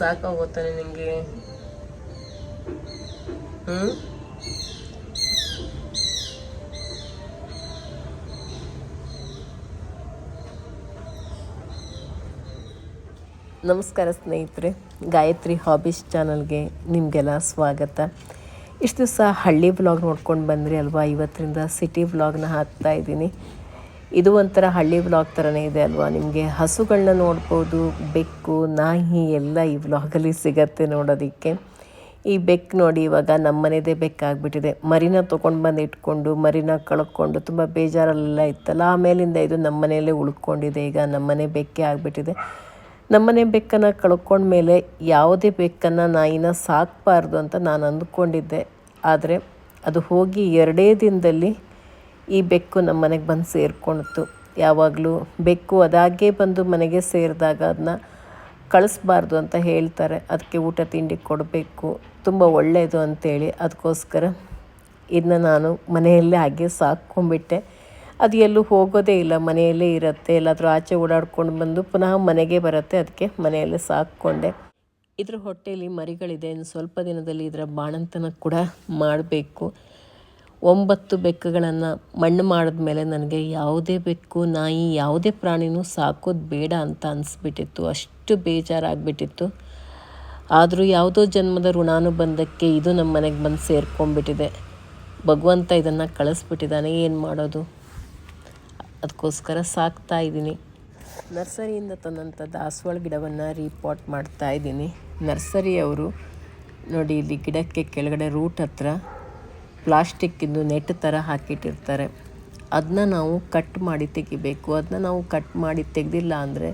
ಸಾಕಾಗೋತಾನೆ ನಿಮಗೆ ಹ್ಞೂ ನಮಸ್ಕಾರ ಸ್ನೇಹಿತರೆ, ಗಾಯತ್ರಿ ಹಾಬೀಸ್ ಚಾನಲ್ಗೆ ನಿಮಗೆಲ್ಲ ಸ್ವಾಗತ. ಇಷ್ಟು ದಿವಸ ಹಳ್ಳಿ ಬ್ಲಾಗ್ ನೋಡ್ಕೊಂಡು ಬಂದ್ರಿ ಅಲ್ವಾ? ಇವತ್ತರಿಂದ ಸಿಟಿ ಬ್ಲಾಗ್ನ ಹಾಕ್ತಾ ಇದ್ದೀನಿ. ಇದು ಒಂಥರ ಹಳ್ಳಿ ವ್ಲಾಗ್ ಥರನೇ ಇದೆ ಅಲ್ವಾ? ನಿಮಗೆ ಹಸುಗಳನ್ನ ನೋಡ್ಬೋದು, ಬೆಕ್ಕು, ನಾಯಿ ಎಲ್ಲ ಈ ವ್ಲಾಗಲ್ಲಿ ಸಿಗತ್ತೆ ನೋಡೋದಕ್ಕೆ. ಈ ಬೆಕ್ಕು ನೋಡಿ ಇವಾಗ ನಮ್ಮ ಮನೆದೇ ಬೆಕ್ಕಾಗ್ಬಿಟ್ಟಿದೆ ಮರಿನ ತೊಗೊಂಡು ಬಂದು ಇಟ್ಕೊಂಡು, ಮರಿನ ಕಳ್ಕೊಂಡು, ತುಂಬ ಬೇಜಾರಲ್ಲೆಲ್ಲ ಇತ್ತಲ್ಲ? ಆಮೇಲಿಂದ ಇದು ನಮ್ಮ ಮನೆಯಲ್ಲೇ ಉಳ್ಕೊಂಡಿದೆ. ಈಗ ನಮ್ಮನೆ ಬೆಕ್ಕೆ ಆಗಿಬಿಟ್ಟಿದೆ. ನಮ್ಮನೆ ಬೆಕ್ಕನ್ನು ಕಳ್ಕೊಂಡ್ಮೇಲೆ ಯಾವುದೇ ಬೆಕ್ಕನ್ನು ನಾಯಿನ ಸಾಕಬಾರ್ದು ಅಂತ ನಾನು ಅಂದ್ಕೊಂಡಿದ್ದೆ. ಆದರೆ ಅದು ಹೋಗಿ ಎರಡೇ ದಿನದಲ್ಲಿ ಈ ಬೆಕ್ಕು ನಮ್ಮ ಮನೆಗೆ ಬಂದು ಸೇರ್ಕೊಳ್ತು. ಯಾವಾಗಲೂ ಬೆಕ್ಕು ಅದಾಗೆ ಬಂದು ಮನೆಗೆ ಸೇರಿದಾಗ ಅದನ್ನ ಕಳಿಸ್ಬಾರ್ದು ಅಂತ ಹೇಳ್ತಾರೆ. ಅದಕ್ಕೆ ಊಟ ತಿಂಡಿ ಕೊಡಬೇಕು. ತುಂಬ ಒಳ್ಳೆಯದು ಅಂತೇಳಿ ಅದಕ್ಕೋಸ್ಕರ ಇದನ್ನ ನಾನು ಮನೆಯಲ್ಲೇ ಹಾಗೆ ಸಾಕ್ಕೊಂಡ್ಬಿಟ್ಟೆ. ಅದು ಎಲ್ಲೂ ಹೋಗೋದೇ ಇಲ್ಲ. ಮನೆಯಲ್ಲೇ ಇರುತ್ತೆ. ಎಲ್ಲಾದರೂ ಆಚೆ ಓಡಾಡ್ಕೊಂಡು ಬಂದು ಪುನಃ ಮನೆಗೆ ಬರುತ್ತೆ. ಅದಕ್ಕೆ ಮನೆಯಲ್ಲೇ ಸಾಕ್ಕೊಂಡೆ. ಇದ್ರ ಹೊಟ್ಟೆಯಲ್ಲಿ ಮರಿಗಳಿದೆ. ಇನ್ನು ಸ್ವಲ್ಪ ದಿನದಲ್ಲಿ ಇದರ ಬಾಣಂತನ ಕೂಡ ಮಾಡಬೇಕು. ಒಂಬತ್ತು ಬೆಕ್ಕುಗಳನ್ನು ಮಣ್ಣು ಮಾಡಿದ ಮೇಲೆ ನನಗೆ ಯಾವುದೇ ಬೆಕ್ಕು, ನಾಯಿ, ಯಾವುದೇ ಪ್ರಾಣಿನೂ ಸಾಕೋದು ಬೇಡ ಅಂತ ಅನಿಸ್ಬಿಟ್ಟಿತ್ತು. ಅಷ್ಟು ಬೇಜಾರಾಗ್ಬಿಟ್ಟಿತ್ತು. ಆದರೂ ಯಾವುದೋ ಜನ್ಮದ ಋಣಾನುಬಂಧಕ್ಕೆ ಇದು ನಮ್ಮ ಮನೆಗೆ ಬಂದು ಸೇರ್ಕೊಂಡ್ಬಿಟ್ಟಿದೆ. ಭಗವಂತ ಇದನ್ನು ಕಳಿಸ್ಬಿಟ್ಟಿದ್ದಾನೆ. ಏನು ಮಾಡೋದು? ಅದಕ್ಕೋಸ್ಕರ ಸಾಕ್ತಾ ಇದ್ದೀನಿ. ನರ್ಸರಿಯಿಂದ ತಂದಂಥ ದಾಸವಾಳ ಗಿಡವನ್ನು ರೀಪಾಟ್ ಮಾಡ್ತಾ ಇದ್ದೀನಿ. ನರ್ಸರಿಯವರು ನೋಡಿ, ಇಲ್ಲಿ ಗಿಡಕ್ಕೆ ಕೆಳಗಡೆ ರೂಟ್ ಹತ್ರ ಪ್ಲಾಸ್ಟಿಕ್ಕಿಂದು ನೆಟ್ ಥರ ಹಾಕಿಟ್ಟಿರ್ತಾರೆ. ಅದನ್ನ ನಾವು ಕಟ್ ಮಾಡಿ ತೆಗಿಬೇಕು. ಅದನ್ನ ನಾವು ಕಟ್ ಮಾಡಿ ತೆಗೆದಿಲ್ಲ ಅಂದರೆ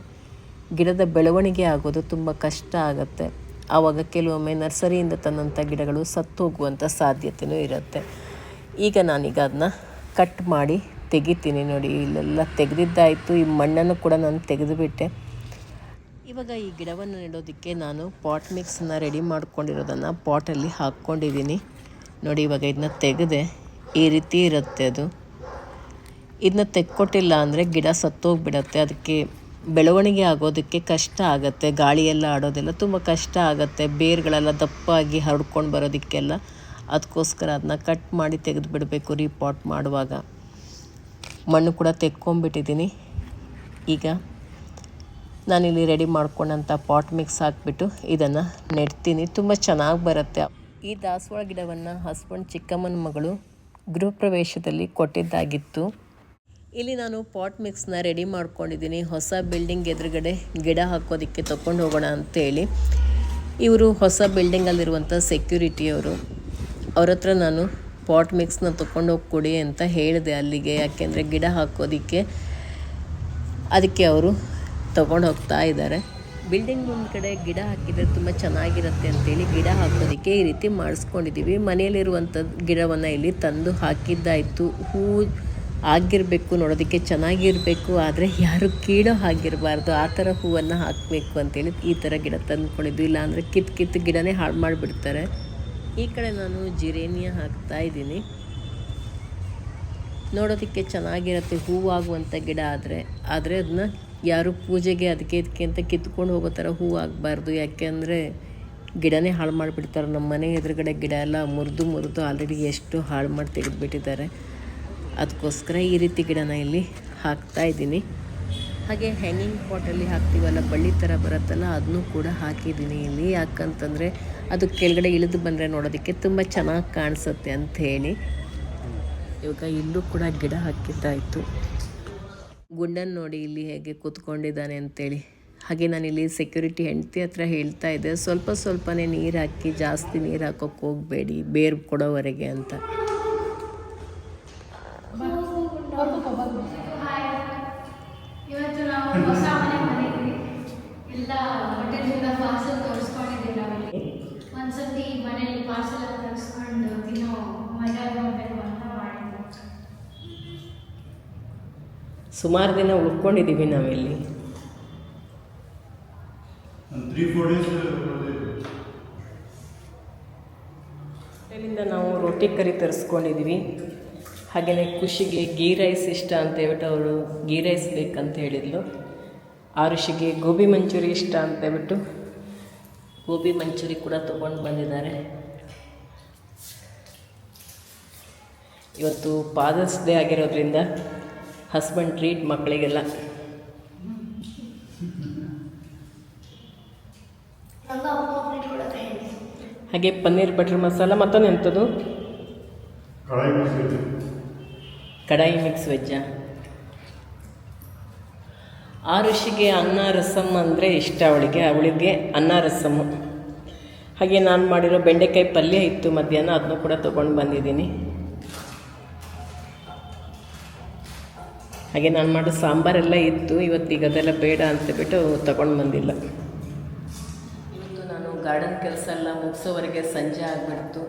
ಗಿಡದ ಬೆಳವಣಿಗೆ ಆಗೋದು ತುಂಬ ಕಷ್ಟ ಆಗುತ್ತೆ. ಆವಾಗ ಕೆಲವೊಮ್ಮೆ ನರ್ಸರಿಯಿಂದ ತಂದಂಥ ಗಿಡಗಳು ಸತ್ತು ಹೋಗುವಂಥ ಸಾಧ್ಯತೆಯೂ ಇರುತ್ತೆ. ಈಗ ನಾನೀಗ ಅದನ್ನ ಕಟ್ ಮಾಡಿ ತೆಗಿತೀನಿ ನೋಡಿ. ಇಲ್ಲೆಲ್ಲ ತೆಗೆದಿದ್ದಾಯಿತು. ಈ ಮಣ್ಣನ್ನು ಕೂಡ ನಾನು ತೆಗೆದುಬಿಟ್ಟೆ. ಇವಾಗ ಈ ಗಿಡವನ್ನು ನೆಡೋದಕ್ಕೆ ನಾನು ಪಾಟ್ ಮಿಕ್ಸನ್ನ ರೆಡಿ ಮಾಡ್ಕೊಂಡಿರೋದನ್ನು ಪಾಟಲ್ಲಿ ಹಾಕ್ಕೊಂಡಿದ್ದೀನಿ. ನೋಡಿ, ಇವಾಗ ಇದನ್ನ ತೆಗೆದೆ ಈ ರೀತಿ ಇರುತ್ತೆ ಅದು. ಇದನ್ನ ತೆಕ್ಕೊಟ್ಟಿಲ್ಲ ಅಂದರೆ ಗಿಡ ಸತ್ತೋಗ್ಬಿಡತ್ತೆ. ಅದಕ್ಕೆ ಬೆಳವಣಿಗೆ ಆಗೋದಕ್ಕೆ ಕಷ್ಟ ಆಗುತ್ತೆ. ಗಾಳಿಯೆಲ್ಲ ಆಡೋದೆಲ್ಲ ತುಂಬ ಕಷ್ಟ ಆಗುತ್ತೆ. ಬೇರುಗಳೆಲ್ಲ ದಪ್ಪಾಗಿ ಹರಡ್ಕೊಂಡು ಬರೋದಕ್ಕೆಲ್ಲ ಅದಕ್ಕೋಸ್ಕರ ಅದನ್ನ ಕಟ್ ಮಾಡಿ ತೆಗೆದು ಬಿಡಬೇಕು ರೀಪಾಟ್ ಮಾಡುವಾಗ. ಮಣ್ಣು ಕೂಡ ತೆಕ್ಕೊಂಬಿಟ್ಟಿದ್ದೀನಿ ಈಗ ನಾನಿಲ್ಲಿ ರೆಡಿ ಮಾಡ್ಕೊಂಡಂಥ ಪಾಟ್ ಮಿಕ್ಸ್ ಹಾಕ್ಬಿಟ್ಟು ಇದನ್ನು ನೆಡ್ತೀನಿ. ತುಂಬ ಚೆನ್ನಾಗಿ ಬರುತ್ತೆ. ಈ ದಾಸವಾಳ ಗಿಡವನ್ನು ಹಸ್ಬೆಂಡ್ ಚಿಕ್ಕಮ್ಮನ ಮಗಳು ಗೃಹ ಪ್ರವೇಶದಲ್ಲಿ ಕೊಟ್ಟಿದ್ದಾಗಿತ್ತು. ಇಲ್ಲಿ ನಾನು ಪಾಟ್ ಮಿಕ್ಸ್ನ ರೆಡಿ ಮಾಡ್ಕೊಂಡಿದ್ದೀನಿ. ಹೊಸ ಬಿಲ್ಡಿಂಗ್ ಎದುರುಗಡೆ ಗಿಡ ಹಾಕೋದಕ್ಕೆ ತಗೊಂಡು ಹೋಗೋಣ ಅಂತೇಳಿ. ಇವರು ಹೊಸ ಬಿಲ್ಡಿಂಗಲ್ಲಿರುವಂಥ ಸೆಕ್ಯೂರಿಟಿಯವರು. ಅವ್ರ ಹತ್ರ ನಾನು ಪಾಟ್ ಮಿಕ್ಸ್ನ ತೊಗೊಂಡೋಗಿ ಕೊಡಿ ಅಂತ ಹೇಳಿದೆ ಅಲ್ಲಿಗೆ. ಯಾಕೆಂದರೆ ಗಿಡ ಹಾಕೋದಕ್ಕೆ ಅದಕ್ಕೆ ಅವರು ತಗೊಂಡು ಹೋಗ್ತಾ ಇದ್ದಾರೆ. ಬಿಲ್ಡಿಂಗ್ ಮುಂದ್ಗಡೆ ಗಿಡ ಹಾಕಿದರೆ ತುಂಬ ಚೆನ್ನಾಗಿರುತ್ತೆ ಅಂತೇಳಿ ಗಿಡ ಹಾಕೋದಕ್ಕೆ ಈ ರೀತಿ ಮಾಡಿಸ್ಕೊಂಡಿದ್ದೀವಿ ಮನೆಯಲ್ಲಿರುವಂಥ ಗಿಡವನ್ನು ಇಲ್ಲಿ ತಂದು ಹಾಕಿದ್ದಾಯಿತು. ಹೂ ಆಗಿರಬೇಕು, ನೋಡೋದಕ್ಕೆ ಚೆನ್ನಾಗಿರಬೇಕು, ಆದರೆ ಯಾರು ಕೀಳೋ ಹಾಗಿರಬಾರ್ದು. ಆ ಥರ ಹೂವನ್ನು ಹಾಕಬೇಕು ಅಂತೇಳಿ ಈ ಥರ ಗಿಡ ತಂದ್ಕೊಂಡಿದ್ವಿ. ಇಲ್ಲಾಂದರೆ ಕಿತ್ತು ಕಿತ್ತು ಗಿಡನೇ ಹಾಳು ಮಾಡಿಬಿಡ್ತಾರೆ. ಈ ಕಡೆ ನಾನು ಜಿರೇನಿಯ ಹಾಕ್ತಾ ಇದ್ದೀನಿ. ನೋಡೋದಕ್ಕೆ ಚೆನ್ನಾಗಿರುತ್ತೆ, ಹೂವಾಗುವಂಥ ಗಿಡ ಆದರೆ ಆದರೆ ಅದನ್ನ ಯಾರು ಪೂಜೆಗೆ ಅದಕ್ಕೆ ಇದಕ್ಕೆ ಅಂತ ಕಿತ್ಕೊಂಡು ಹೋಗೋ ಥರ ಹೂ ಆಗಬಾರ್ದು. ಯಾಕೆಂದರೆ ಗಿಡನೇ ಹಾಳು ಮಾಡಿಬಿಡ್ತಾರೆ. ನಮ್ಮ ಮನೆ ಎದುರುಗಡೆ ಗಿಡ ಎಲ್ಲ ಮುರಿದು ಮುರಿದು ಆಲ್ರೆಡಿ ಎಷ್ಟು ಹಾಳು ಮಾಡಿ ತೆಗೆದುಬಿಟ್ಟಿದ್ದಾರೆ. ಅದಕ್ಕೋಸ್ಕರ ಈ ರೀತಿ ಗಿಡನ ಇಲ್ಲಿ ಹಾಕ್ತಾ ಇದ್ದೀನಿ. ಹಾಗೆ ಹ್ಯಾಂಗಿಂಗ್ ಪಾಟಲ್ಲಿ ಹಾಕ್ತೀವಲ್ಲ, ಬಳ್ಳಿ ಥರ ಬರುತ್ತಲ್ಲ, ಅದನ್ನೂ ಕೂಡ ಹಾಕಿದ್ದೀನಿ ಇಲ್ಲಿ. ಯಾಕಂತಂದರೆ ಅದು ಕೆಳಗಡೆ ಇಳಿದು ಬಂದರೆ ನೋಡೋದಕ್ಕೆ ತುಂಬ ಚೆನ್ನಾಗಿ ಕಾಣಿಸುತ್ತೆ ಅಂತ ಹೇಳಿ. ಇವಾಗ ಇಲ್ಲೂ ಕೂಡ ಗಿಡ ಹಾಕಿದ್ದಾಯಿತು. ಗುಂಡನ್ ನೋಡಿ ಇಲ್ಲಿ ಹೇಗೆ ಕೂತ್ಕೊಂಡಿದ್ದಾನೆ ಅಂತೇಳಿ. ಹಾಗೆ ನಾನಿಲ್ಲಿ ಸೆಕ್ಯೂರಿಟಿ ಹೆಂಡತಿ ಹತ್ರ ಹೇಳ್ತಾ ಇದ್ದೆ, ಸ್ವಲ್ಪ ಸ್ವಲ್ಪನೇ ನೀರು ಹಾಕಿ, ಜಾಸ್ತಿ ನೀರು ಹಾಕೋಕ್ಕೆ ಹೋಗಬೇಡಿ, ಬೇರು ಕೊಡೋವರೆಗೆ ಅಂತ. ಒಂದ್ಸತಿ ಮನೇಲಿ ಪಾರ್ಸಲ್ ತರಿಸ್ಕೊಂಡು ತಿನ್ನೋ ಮಜಾ ಸುಮಾರು ದಿನ ಉಳ್ಕೊಂಡಿದ್ದೀವಿ ನಾವಿಲ್ಲಿ. ಇಲ್ಲಿಂದ ನಾವು ರೊಟ್ಟಿ ಕರಿ ತರಿಸ್ಕೊಂಡಿದ್ದೀವಿ. ಹಾಗೆಯೇ ಖುಷಿಗೆ ಗೀ ರೈಸ್ ಇಷ್ಟ ಅಂತ ಹೇಳ್ಬಿಟ್ಟು ಅವರು ಗೀ ರೈಸ್ ಬೇಕಂತ ಹೇಳಿದ್ಲು. ಆರುಷಿಗೆ ಗೋಬಿ ಮಂಚೂರಿ ಇಷ್ಟ ಅಂತ ಹೇಳ್ಬಿಟ್ಟು ಗೋಬಿ ಮಂಚೂರಿ ಕೂಡ ತೊಗೊಂಡು ಬಂದಿದ್ದಾರೆ. ಇವತ್ತು ಫಾದರ್ಸ್ ಡೇ ಆಗಿರೋದ್ರಿಂದ ಹಸ್ಬೆಂಡ್ ಟ್ರೀಟ್ ಮಕ್ಕಳಿಗೆಲ್ಲ. ಹಾಗೆ? ಪನ್ನೀರ್ ಬಟರ್ ಮಸಾಲ ಮತ್ತೊಂದು ಎಂಥದ್ದು ಕಡಾಯಿ ಕಡಾಯಿ ಮಿಕ್ಸ್ ವೆಜ್ಜಾ ಆ? ಋಷಿಗೆ ಅನ್ನ ರಸಮ್ ಅಂದರೆ ಇಷ್ಟ ಅವಳಿಗೆ. ಅವಳಿಗೆ ಅನ್ನ ರಸಮ್ಮು ಹಾಗೆ ನಾನು ಮಾಡಿರೋ ಬೆಂಡೆಕಾಯಿ ಪಲ್ಯ ಇತ್ತು ಮಧ್ಯಾಹ್ನ ಅದನ್ನು ಕೂಡ ತೊಗೊಂಡು ಬಂದಿದ್ದೀನಿ. ಹಾಗೆ ನಾನು ಮಾಡೋ ಸಾಂಬಾರೆಲ್ಲ ಇತ್ತು. ಇವತ್ತೀಗ ಅದೆಲ್ಲ ಬೇಡ ಅಂತಬಿಟ್ಟು ತಗೊಂಡು ಬಂದಿಲ್ಲ. ಇವತ್ತು ನಾನು ಗಾರ್ಡನ್ ಕೆಲಸ ಎಲ್ಲ ಮುಗಿಸೋವರೆಗೆ ಸಂಜೆ ಆಗಿಬಿಡ್ತು.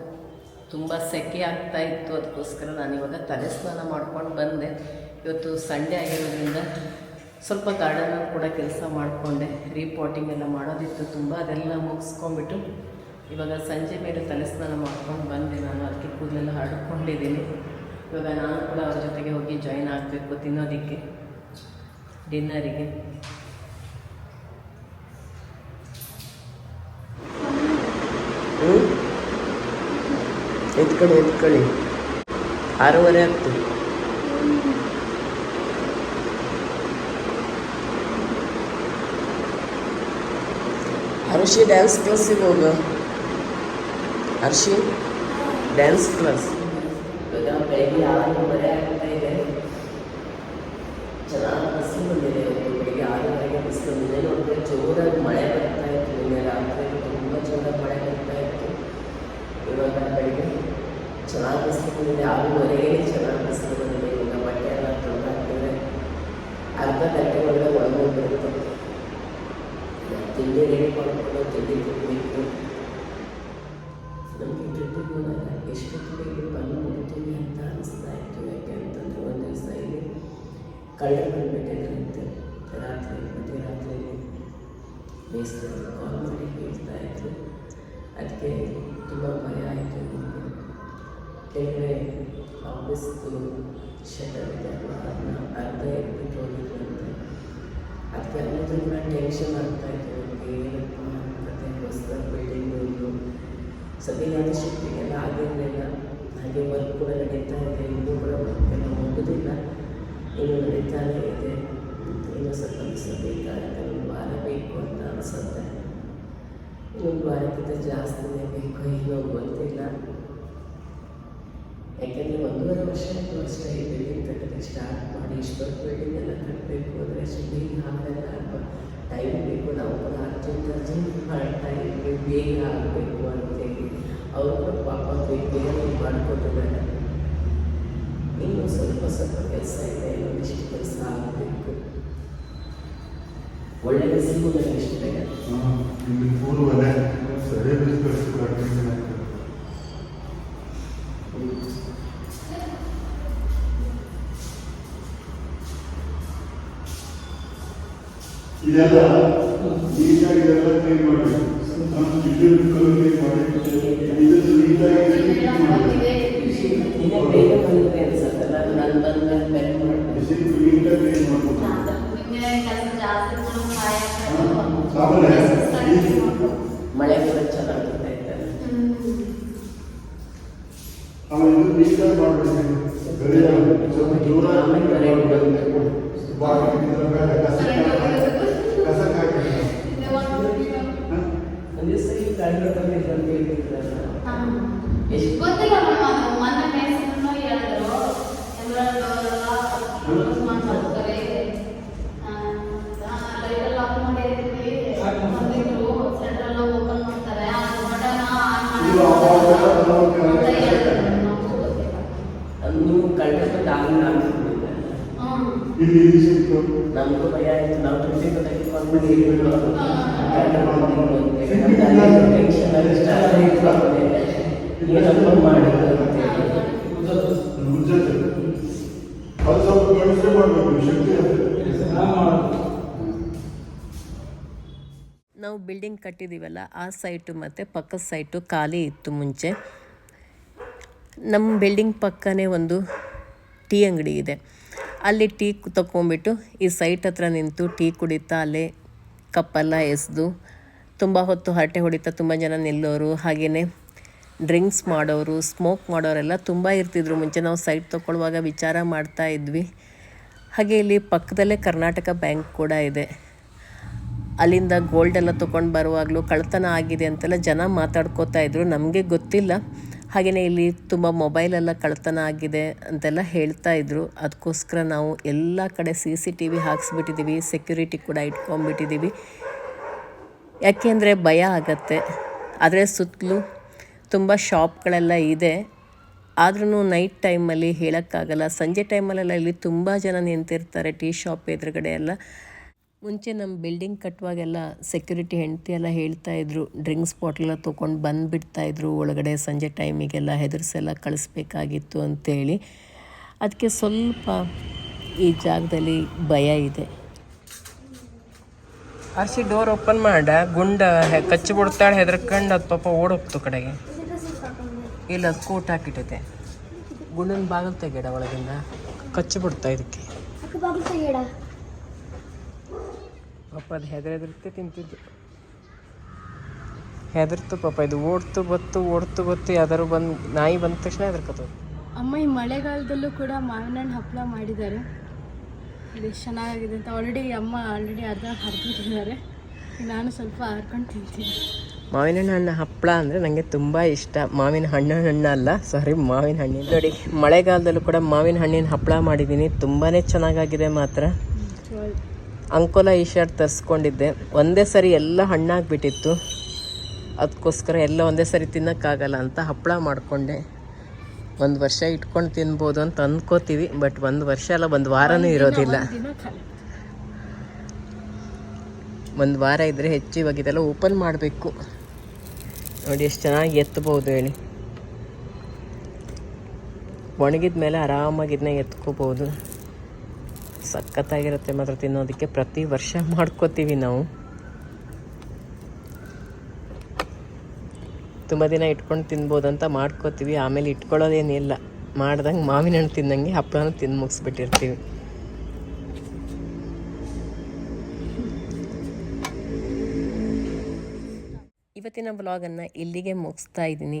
ತುಂಬ ಸೆಕೆ ಆಗ್ತಾ ಇತ್ತು. ಅದಕ್ಕೋಸ್ಕರ ನಾನು ಇವಾಗ ತಲೆ ಸ್ನಾನ ಮಾಡ್ಕೊಂಡು ಬಂದೆ. ಇವತ್ತು ಸಂಡೇ ಆಗಿರೋದ್ರಿಂದ ಸ್ವಲ್ಪ ಗಾರ್ಡನಲ್ಲಿ ಕೂಡ ಕೆಲಸ ಮಾಡಿಕೊಂಡೆ. ರೀಪಾಟಿಂಗ್ ಎಲ್ಲ ಮಾಡೋದಿತ್ತು. ತುಂಬ ಅದೆಲ್ಲ ಮುಗಿಸ್ಕೊಂಬಿಟ್ಟು ಇವಾಗ ಸಂಜೆ ಮೇಲೆ ತಲೆ ಸ್ನಾನ ಮಾಡ್ಕೊಂಡು ಬಂದೆ. ನಾನು ಅದಕ್ಕೆ ಕೂದಲೆಲ್ಲ ಹರಡ್ಕೊಂಡಿದ್ದೀನಿ. ಇವಾಗ ನಾನು ಕೂಡ ಅವ್ರ ಜೊತೆಗೆ ಹೋಗಿ ಜಾಯಿನ್ ಆಗಬೇಕು ತಿನ್ನೋದಕ್ಕೆ ಡಿನ್ನರಿಗೆ ಎತ್ಕೊಳ್ಳಿ ಎತ್ಕೊಳ್ಳಿ. ಆರೂವರೆ ಆಗ್ತದೆ ಹರ್ಷಿ ಡ್ಯಾನ್ಸ್ ಕ್ಲಾಸಿಗೆ ಹೋಗ. ಹರ್ಷಿ ಡ್ಯಾನ್ಸ್ ಕ್ಲಾಸ್ ಇವಾಗ ಬೆಳಿಗ್ಗೆ ಮರೆ ಆಗ್ತಾ ಇದೆ. ಚೆನ್ನಾಗಿ ಬಿಸಿಲು ಬಂದಿದೆ ಇವತ್ತು ಬೆಳಿಗ್ಗೆ ಆರೂವರೆಗೆ ಬಿಸಿಲು ಬಂದಿದೆ ನೋಡಿದ್ರೆ ಜೋರಾಗಿ ಮಳೆ ಬರ್ತಾ ಇತ್ತು ನಿನ್ನೆ ರಾತ್ರಿ. ತುಂಬ ಜೋರಾಗಿ ಮಳೆ ಬರ್ತಾ ಇತ್ತು. ಇವಾಗ ಬೆಳಿಗ್ಗೆ ಚೆನ್ನಾಗಿ ಬಿಸಿಲು ಬಂದಿದೆ ಆರೂವರೆಗೆ ಚೆನ್ನಾಗಿ ಬಿಸಿಲು ಬಂದಿದೆ ಇವಾಗ ಬಟ್ಟೆ ಎಲ್ಲ ಹಾಕಿದ್ರೆ ಅರ್ಧ ಗಂಟೆ ಒಳಗೆ ಒಳಗೋಗ್ಬಿಡುತ್ತೆ ತಿಂಡಿ ರೆಡಿ ಮಾಡಿಕೊಂಡು ತಿಂಡಿ ತಿನ್ನಬೇಕು ಕಳ್ಳ ಬಂದುಬಿಟ್ಟಿದ್ರಂತೆ ರಾತ್ರಿ ಮಧ್ಯರಾತ್ರಿಯಲ್ಲಿ ಬೇಸಿಗೆ ಕಾಲ್ ಮಾಡಿ ಹೇಳ್ತಾ ಇದ್ರು ಅದಕ್ಕೆ ತುಂಬ ಭಯ ಆಯಿತು ನಮಗೆ ಕೆಳಗಡೆ ಆಫೀಸ್ದು ಶಟರ್ ಇದೆ ಅಲ್ವಾ ಅದನ್ನ ಅರ್ಧ ಎತ್ಬಿಟ್ಟು ಹೋಗಿದ್ರಂತೆ ಅದಕ್ಕೆ ಅಲ್ಲಿ ತುಂಬ ಟೆನ್ಷನ್ ಆಗ್ತಾ ಇತ್ತು ನನಗೆ ಏನಪ್ಪ ಮತ್ತು ಹೊಸದಾಗಿ ಬಿಲ್ಡಿಂಗು ಇದು ಸದ್ಯವಾದ ಶಿಫ್ಟಿಗೆಲ್ಲ ಆಗಿರಲಿಲ್ಲ ಹಾಗೆ ವರ್ಕ್ ಕೂಡ ನಡೀತಾ ಇದೆ ಇನ್ನೂ ಕೂಡ ವರ್ಕ್ ಎಲ್ಲ ಮುಗಿದಿಲ್ಲ ಇನ್ನು ನಡೀತಾನೇ ಇದೆ. ಇನ್ನು ಸ್ವಲ್ಪ ದಿವಸ ಬೇಕಾಗುತ್ತೆ ಒಂದು ವಾರ ಬೇಕು ಅಂತ ಅನಿಸುತ್ತೆ. ಇನ್ನೊಂದು ವಾರಕ್ಕಿಂತ ಜಾಸ್ತಿನೇ ಬೇಕು ಏನೋ ಗೊತ್ತಿಲ್ಲ ಯಾಕೆಂದರೆ ಒಂದೂವರೆ ವರ್ಷ ಆಯಿತು ಅಷ್ಟೇ ಈ ಬಿಲ್ಡಿಂಗ್ ಕಟ್ಟೋಕ್ಕೆ ಸ್ಟಾರ್ಟ್ ಮಾಡಿ ಇಷ್ಟೊತ್ತು ಬಿಲ್ಡಿಂಗ್ ಎಲ್ಲ ಕಟ್ಟಬೇಕು ಅಂದರೆ ಅಷ್ಟು ಬೇಗ ಆಗಲ್ಲ ಅಲ್ವಾ ಟೈಮ್ ಬೇಕು, ನಾವು ಕೂಡ ಅರ್ಜೆಂಟ್ ಅರ್ಜೆಂಟ್ ಮಾಡ್ತಾ ಇದ್ವಿ ಬೇಗ ಆಗಬೇಕು ಅಂತೇಳಿ ಅವರು ಪಾಪ ಬೇಗ ಬೇಗ ಮಾಡಿಕೊಟ್ಟಿದ್ದಾರೆ ಇನ್ನೂ ಸ್ವಲ್ಪ ಸ್ವಲ್ಪ ಕೆಲಸ ಇದೆ ಇನ್ನೊಂದಿಷ್ಟು ಕೆಲಸ ಆಗಬೇಕು ಒಳ್ಳೆ ಬಿಸಿಲು ನನಗೆ ಇಷ್ಟ ಇಲ್ಲಿ ಮೂರುವರೆ ಸರಿ ಬಿಸಿಲು ಕಂಟಿನ್ಯೂ ಇದೆಲ್ಲ ನೀಟಾಗಿ ಇದೆಲ್ಲ ಕ್ಲೀನ್ ಮಾಡಿ ನಮ್ಮ ಜಿಡ್ಡು ಕ್ಲೀನ್ ಮಾಡಿ ಇದು ನೀಟಾಗಿ ಕ್ಲೀನ್ ಮಾಡಿ ಇನ್ನೂ ಬೇಗ ಬಂದಿದೆ ಅನ್ಸತ್ತಲ್ಲ ನಾನು ಬಂದ ಬೆಲ್ ಮಾಡ್ತೀನಿ ಬಿಸಿ ನೀಟಾಗಿ ಕ್ಲೀನ್ ಮಾಡ್ಬೇಕು ಆಮೇಲೆ ಈ- ಮಳೆ ಕೂಡ ಚೆನ್ನಾಗಿ ಬರ್ತಾ ಇದ್ದಾರೆ ಆಮೇಲೆ ಇದು ನೀಟಾಗಿ ಮಾಡಬೇಕು ಗರಿ ಸ್ವಲ್ಪ ದೂರ ಬಾಗಿಲು ಇದ್ರ ಮೇಲೆ ಕಸ ಕಸ ಹಾಕಿ ಒಂದು ದಿವಸ ಈ ಗಾಡಿ ಬಂದಿದ್ರು ಅಂತ ಹೇಳಿದ್ರಲ್ಲ ಎಷ್ಟು ಗೊತ್ತಿಲ್ಲ ಮೇಡಮ್ ಅದು ಮೊನ್ನೆ ಮೇಸನ್ನು ಹೇಳಿದ್ರು ಎಮರಾಲ್ಡ್ ಮಾಡ್ತಾರೆ ಲೈಟಲ್ಲಿ ಲಾಕ್ ಮಾಡಿರ್ತೀವಿ ಬಂದಿದ್ರು ಸೆಂಟ್ರಲ್ ಓಪನ್ ಮಾಡ್ತಾರೆ ಅದು ಬಟನ್ ಆನ್ ಇದು ಆವಾಗ ನಾವು ಅಂತ ಹೇಳಿದ್ರು ನಮಗೂ ಗೊತ್ತಿಲ್ಲ ನೀವು ಕಳ್ಕೊಂಡು ಆಗಿಲ್ಲ ಅನ್ಸ್ಬಿಟ್ಟಿದೆ ಹ್ಮ್ ನಾವು ಬಿಲ್ಡಿಂಗ್ ಕಟ್ಟಿದ್ದೀವಲ್ಲ ಆ ಸೈಟು ಮತ್ತು ಪಕ್ಕದ ಸೈಟು ಖಾಲಿ ಇತ್ತು ಮುಂಚೆ. ನಮ್ಮ ಬಿಲ್ಡಿಂಗ್ ಪಕ್ಕನೇ ಒಂದು ಟೀ ಅಂಗಡಿ ಇದೆ. ಅಲ್ಲಿ ಟೀ ತಗೊಂಬಿಟ್ಟು ಈ ಸೈಟ್ ಹತ್ರ ನಿಂತು ಟೀ ಕುಡಿತಾ ಅಲ್ಲೇ ಕಪ್ಪೆಲ್ಲ ಎಸೆದು. ತುಂಬ ಹೊತ್ತು ಹರಟೆ ಹೊಡಿತಾ ತುಂಬ ಜನ ನಿಲ್ಲೋರು ಹಾಗೆಯೇ ಡ್ರಿಂಕ್ಸ್ ಮಾಡೋರು, ಸ್ಮೋಕ್ ಮಾಡೋರೆಲ್ಲ ತುಂಬ ಇರ್ತಿದ್ರು. ಮುಂಚೆ ನಾವು ಸೈಟ್ ತೊಗೊಳ್ಳುವಾಗ ವಿಚಾರ ಮಾಡ್ತಾ ಇದ್ವಿ. ಹಾಗೆ ಇಲ್ಲಿ ಪಕ್ಕದಲ್ಲೇ ಕರ್ನಾಟಕ ಬ್ಯಾಂಕ್ ಕೂಡ ಇದೆ. ಅಲ್ಲಿಂದ ಗೋಲ್ಡ್ ಎಲ್ಲ ತೊಗೊಂಡು ಬರುವಾಗಲೂ ಕಳ್ತನ ಆಗಿದೆ ಅಂತೆಲ್ಲ ಜನ ಮಾತಾಡ್ಕೋತಾ ಇದ್ರು. ನಮಗೆ ಗೊತ್ತಿಲ್ಲ. ಹಾಗೆಯೇ ಇಲ್ಲಿ ತುಂಬ ಮೊಬೈಲೆಲ್ಲ ಕಳ್ತನ ಆಗಿದೆ ಅಂತೆಲ್ಲ ಹೇಳ್ತಾ ಇದ್ರು. ಅದಕ್ಕೋಸ್ಕರ ನಾವು ಎಲ್ಲ ಕಡೆ ಸಿ ಸಿ ಟಿ ವಿ ಹಾಕ್ಸ್ಬಿಟ್ಟಿದ್ದೀವಿ ಸೆಕ್ಯೂರಿಟಿ ಕೂಡ ಇಟ್ಕೊಂಡ್ಬಿಟ್ಟಿದ್ದೀವಿ ಯಾಕೆಂದರೆ ಭಯ ಆಗತ್ತೆ. ಆದರೆ ಸುತ್ತಲೂ ತುಂಬ ಶಾಪ್ಗಳೆಲ್ಲ ಇದೆ. ಆದ್ರೂ ನೈಟ್ ಟೈಮಲ್ಲಿ ಹೇಳೋಕ್ಕಾಗಲ್ಲ. ಸಂಜೆ ಟೈಮಲ್ಲೆಲ್ಲ ಇಲ್ಲಿ ತುಂಬ ಜನ ನಿಂತಿರ್ತಾರೆ ಟೀ ಶಾಪ್ ಎದುರುಗಡೆ ಎಲ್ಲ. ಮುಂಚೆ ನಮ್ಮ ಬಿಲ್ಡಿಂಗ್ ಕಟ್ಟುವಾಗೆಲ್ಲ ಸೆಕ್ಯೂರಿಟಿ ಹೆಂಡತಿ ಎಲ್ಲ ಹೇಳ್ತಾ ಇದ್ರು ಡ್ರಿಂಕ್ಸ್ ಬಾಟ್ಲೆಲ್ಲ ತೊಗೊಂಡು ಬಂದುಬಿಡ್ತಾ ಇದ್ರು ಒಳಗಡೆ ಸಂಜೆ ಟೈಮಿಗೆಲ್ಲ ಹೆದರ್ಸೆಲ್ಲ ಕಳಿಸ್ಬೇಕಾಗಿತ್ತು ಅಂತೇಳಿ. ಅದಕ್ಕೆ ಸ್ವಲ್ಪ ಈ ಜಾಗದಲ್ಲಿ ಭಯ ಇದೆ. ಆರ್ಸಿ ಡೋರ್ ಓಪನ್ ಮಾಡ ಗುಂಡ ಕಚ್ಚಿ ಬಿಡ್ತಾಳೆ ಹೆದರ್ಕೊಂಡು ಅದು ಪಾಪ ಓಡೋಗ್ತು ಕಡೆಗೆ. ಇಲ್ಲ ಅದು ಕೋಟ್ ಹಾಕಿಟ್ಟೈತೆ. ಗುಂಡನ ಬಾಗಿಲು ತೆಗೆಡ ಒಳಗಿಂದ. ಕಚ್ಚಿ ಬಿಡ್ತಾ ಇದಕ್ಕೆ. ಅದು ಹೆದರ್ ಹೆದರ್ತೆ ತಿಂತಿದ್ದು. ಹೆದರ್ತು ಪಾಪ ಇದು ಓಡ್ತು ಬತ್ತು ಓಡ್ತು ಬತ್ತು ಯಾವ್ದಾರು ಬಂದು ನಾಯಿ ಬಂದ ತಕ್ಷಣ ಹೆದರ್ಕತ್ತದ. ಅಮ್ಮ ಈ ಮಳೆಗಾಲದಲ್ಲೂ ಕೂಡ ಮಾವಿನ ಹಣ್ಣು ಹಪ್ಪಳ ಮಾಡಿದ್ದಾರೆ. ಇದು ಎಷ್ಟು ಚೆನ್ನಾಗಿದೆ ಅಂತ ಆಲ್ರೆಡಿ ಅಮ್ಮ ಆಲ್ರೆಡಿ ಅರ್ಧ ಹರಿದಿದ್ದಾರೆ ನಾನು ಸ್ವಲ್ಪ ಹರ್ಕೊಂಡು ತಿಂತೀನಿ. ಮಾವಿನ ಹಣ್ಣು ಹಪ್ಪಳ ಅಂದರೆ ನನಗೆ ತುಂಬ ಇಷ್ಟ. ಮಾವಿನ ಹಣ್ಣು ಹಣ್ಣು ಅಲ್ಲ ಸಾರಿ ಮಾವಿನ ಹಣ್ಣಿನ. ನೋಡಿ ಮಳೆಗಾಲದಲ್ಲೂ ಕೂಡ ಮಾವಿನ ಹಣ್ಣಿನ ಹಪ್ಪಳ ಮಾಡಿದ್ದೀನಿ. ತುಂಬಾ ಚೆನ್ನಾಗಾಗಿದೆ ಮಾತ್ರ. ಅಂಕೋಲ ಈ ಶರ್ಟ್ ತರಿಸ್ಕೊಂಡಿದ್ದೆ. ಒಂದೇ ಸರಿ ಎಲ್ಲ ಹಣ್ಣಾಗಿಬಿಟ್ಟಿತ್ತು. ಅದಕ್ಕೋಸ್ಕರ ಎಲ್ಲ ಒಂದೇ ಸರಿ ತಿನ್ನೋಕ್ಕಾಗಲ್ಲ ಅಂತ ಹಪ್ಪಳ ಮಾಡಿಕೊಂಡೆ. ಒಂದು ವರ್ಷ ಇಟ್ಕೊಂಡು ತಿನ್ಬೋದು ಅಂತ ಅಂದ್ಕೋತೀವಿ ಬಟ್ ಒಂದು ವರ್ಷ ಅಲ್ಲ ಒಂದು ವಾರನೂ ಇರೋದಿಲ್ಲ. ಒಂದು ವಾರ ಇದ್ದರೆ ಹೆಚ್ಚು ಇವಾಗ ಇದೆಲ್ಲ ಓಪನ್ ಮಾಡಬೇಕು. ನೋಡಿ ಎಷ್ಟು ಚೆನ್ನಾಗಿ ಎತ್ತಬಹುದು ಹೇಳಿ. ಒಣಗಿದ ಮೇಲೆ ಆರಾಮಾಗಿ ಇದನ್ನ ಎತ್ಕೋಬೋದು. ಸಖತ್ತಾಗಿರುತ್ತೆ ಮಾತ್ರ ತಿನ್ನೋದಕ್ಕೆ. ಪ್ರತಿ ವರ್ಷ ಮಾಡ್ಕೋತೀವಿ ನಾವು. ತುಂಬ ದಿನ ಇಟ್ಕೊಂಡು ತಿನ್ಬೋದು ಅಂತ ಮಾಡ್ಕೋತೀವಿ. ಆಮೇಲೆ ಇಟ್ಕೊಳ್ಳೋದೇನಿಲ್ಲ ಮಾಡ್ದಂಗೆ ಮಾವಿನ ಹಣ್ಣು ತಿಂದಂಗೆ ಹಪ್ಪಳನ ತಿಂದು ಮುಗಿಸ್ಬಿಟ್ಟಿರ್ತೀವಿ. ಇವತ್ತಿನ ಬ್ಲಾಗನ್ನು ಇಲ್ಲಿಗೆ ಮುಗಿಸ್ತಾ ಇದ್ದೀನಿ.